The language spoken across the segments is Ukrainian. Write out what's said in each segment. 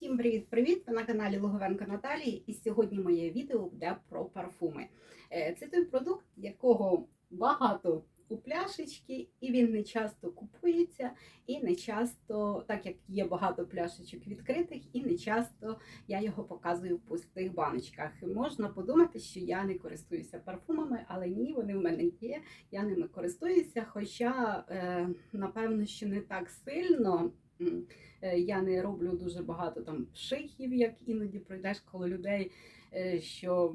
Всім привіт-привіт! Ви на каналі Логовенко Наталії, і сьогодні моє відео буде про парфуми. Е, Це той продукт, якого багато у пляшечки, і він не часто купується, і не часто, так як є багато пляшечок відкритих, і не часто я його показую в пустих баночках. Можна подумати, що я не користуюся парфумами, але ні, вони в мене є. Я ними користуюся, хоча, е, напевно, що не так сильно. Е, Я не роблю дуже багато там шихів, як іноді пройдеш коло людей, е, що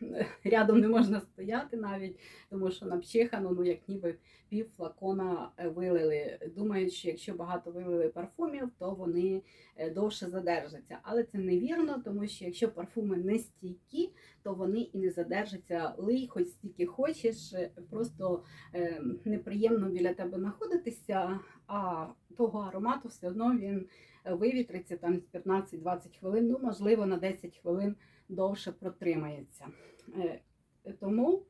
рядом не можна стояти навіть, тому що напчихано, ну як ніби пів флакона е, вилили. Думають, що якщо багато вилили парфумів, то вони е, довше задержаться. Але це невірно, тому що якщо парфуми не стійкі, то вони і не задержаться. Лий, хоч стільки хочеш, е, просто неприємно біля тебе знаходитися, а того аромату все одно він вивітриться там з 15-20 хвилин, ну можливо на 10 хвилин довше протримається. Е, Тому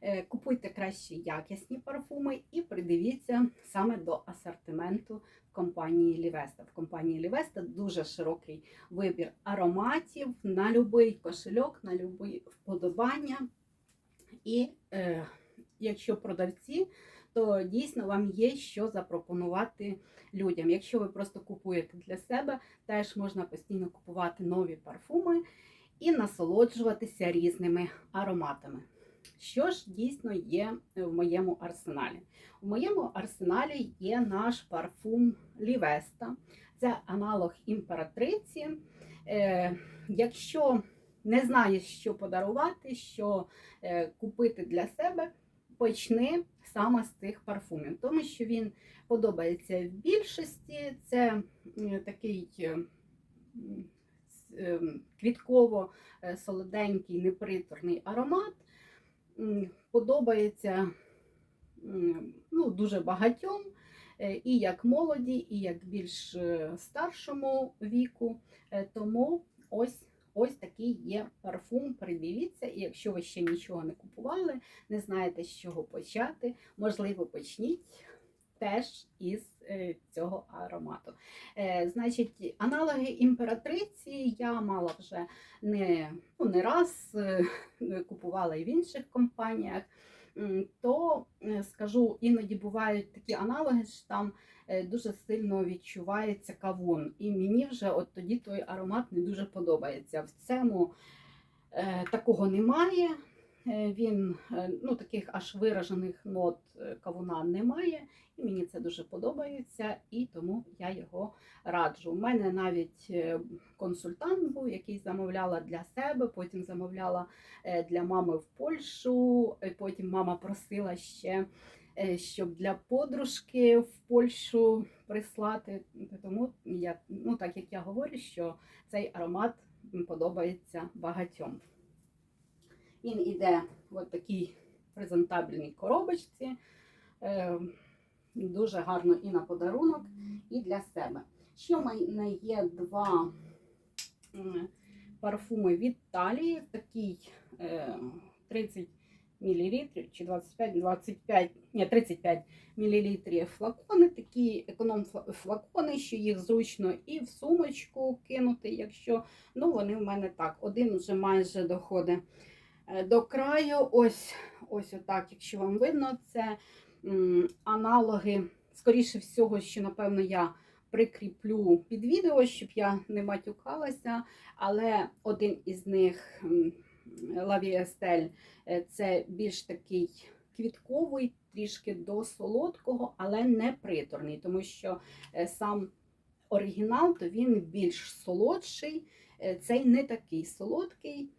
е, купуйте краще якісні парфуми і придивіться саме до асортименту компанії Лівеста. В компанії Лівеста дуже широкий вибір ароматів на будь-який кошельок, на будь-яке вподобання. І е, якщо продавці, то дійсно вам є що запропонувати людям. Якщо ви просто купуєте для себе, теж можна постійно купувати нові парфуми і насолоджуватися різними ароматами. Що ж дійсно є в моєму арсеналі? У моєму арсеналі є наш парфум Лівеста. Це аналог імператриці. Е, якщо не знаєш, що подарувати, що е, купити для себе, почни саме з цих парфумів, тому що він подобається в більшості. Це такий е, квітково-солоденький, неприторний аромат. Подобається ну, дуже багатьом, е, і як молоді, і як більш е, старшому віку. Е, Тому ось. Ось такий є парфум. Придивіться, і якщо ви ще нічого не купували, не знаєте, з чого почати, можливо, почніть теж із е, цього аромату. Е, Значить, аналоги імператриці я мала вже не, ну, не раз, е, купувала і в інших компаніях. То е, скажу, іноді бувають такі аналоги, що там е, дуже сильно відчувається кавун. І мені вже от тоді той аромат не дуже подобається. В цьому е, такого немає. Е, Він е, ну, таких аж виражених нот е, кавуна немає, і мені це дуже подобається, і тому я його раджу. У мене навіть консультант був, який замовляла для себе, потім замовляла для мами в Польщу. Потім мама просила ще, щоб для подружки в Польщу прислати. Тому я, ну, так як я говорю, що цей аромат подобається багатьом. Він іде в такій презентабельній коробочці. Е, Дуже гарно і на подарунок, і для себе. Ще в мене є два парфуми від Талії, такий е, 30 мл чи 25, 25, ні, 35 мл флакони, такі економ флакони, що їх зручно і в сумочку кинути, якщо ну вони в мене так, один вже майже доходить е, до краю. Ось ось отак, якщо вам видно, це аналоги, скоріше всього, що, напевно, я прикріплю під відео, щоб я не матюкалася. Але один із них Лаві Естель, це більш такий квітковий, трішки до солодкого, але не приторний, тому що е, сам оригінал то він більш солодший, е, цей не такий солодкий.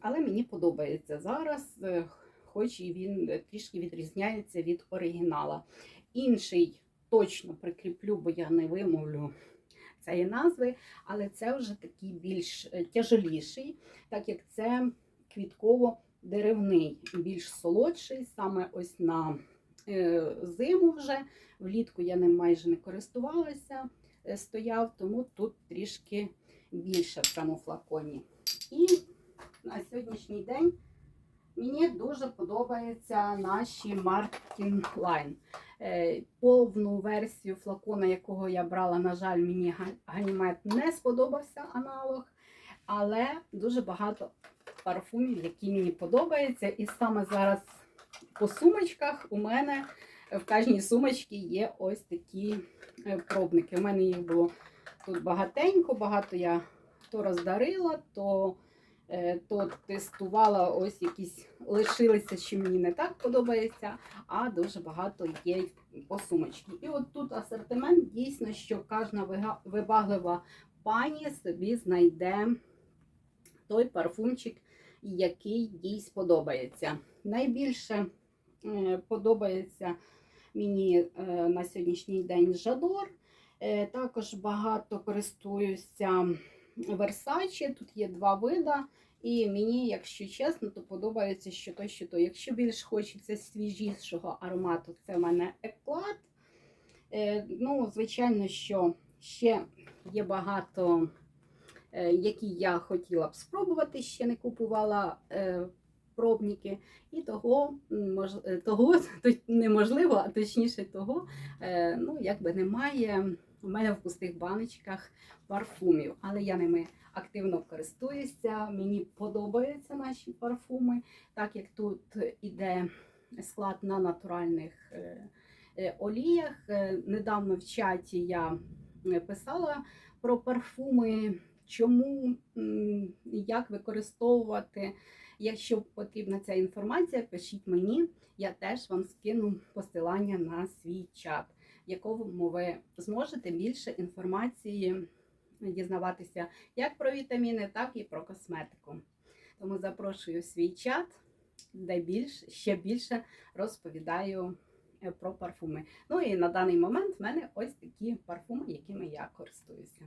Але мені подобається зараз, е, хоч і він е, трішки відрізняється від оригінала. Інший точно прикріплю, бо я не вимовлю цієї назви, але це вже такий більш е, тяжеліший, так як це квітково-деревний, більш солодший, саме ось на зиму вже. Влітку я ним майже не користувалася, стояв, тому тут трішки більше в цьому флаконі. І на сьогоднішній день Мені дуже подобаються наші Martin Line. Е, Повну версію флакона, якого я брала, на жаль, мені Га- Ганімед не сподобався аналог, але дуже багато парфумів, які мені подобаються. І саме зараз по сумочках у мене в кожній сумочці є ось такі е, пробники. У мене їх було тут багатенько, багато я то роздарила, то, то тестувала ось якісь лишилися, що мені не так подобається, а дуже багато є по сумочці. І от тут асортимент дійсно, що кожна вибаглива пані собі знайде той парфумчик, який їй сподобається. Найбільше е, подобається мені е, на сьогоднішній день Жадор. Е, Також багато користуюся Versace. Тут є два вида. І мені, якщо чесно, то подобається що то, що то. Якщо більш хочеться свіжішого аромату, це в мене еклад. Е, ну, звичайно, що ще є багато, е, які я хотіла б спробувати, ще не купувала е, пробники. І того, того то неможливо, а точніше того, ну, якби немає у мене в пустих баночках парфумів. Але я ними активно користуюся. Мені подобаються наші парфуми, так як тут іде склад на натуральних е, е, оліях. Е, Недавно в чаті я писала про парфуми, чому, як використовувати. Якщо потрібна ця інформація, пишіть мені, я теж вам скину посилання на свій чат, якому ви зможете більше інформації дізнаватися як про вітаміни, так і про косметику. Тому запрошую в свій чат, де більш, ще більше розповідаю е, про парфуми. Ну і на даний момент в мене ось такі парфуми, якими я користуюся.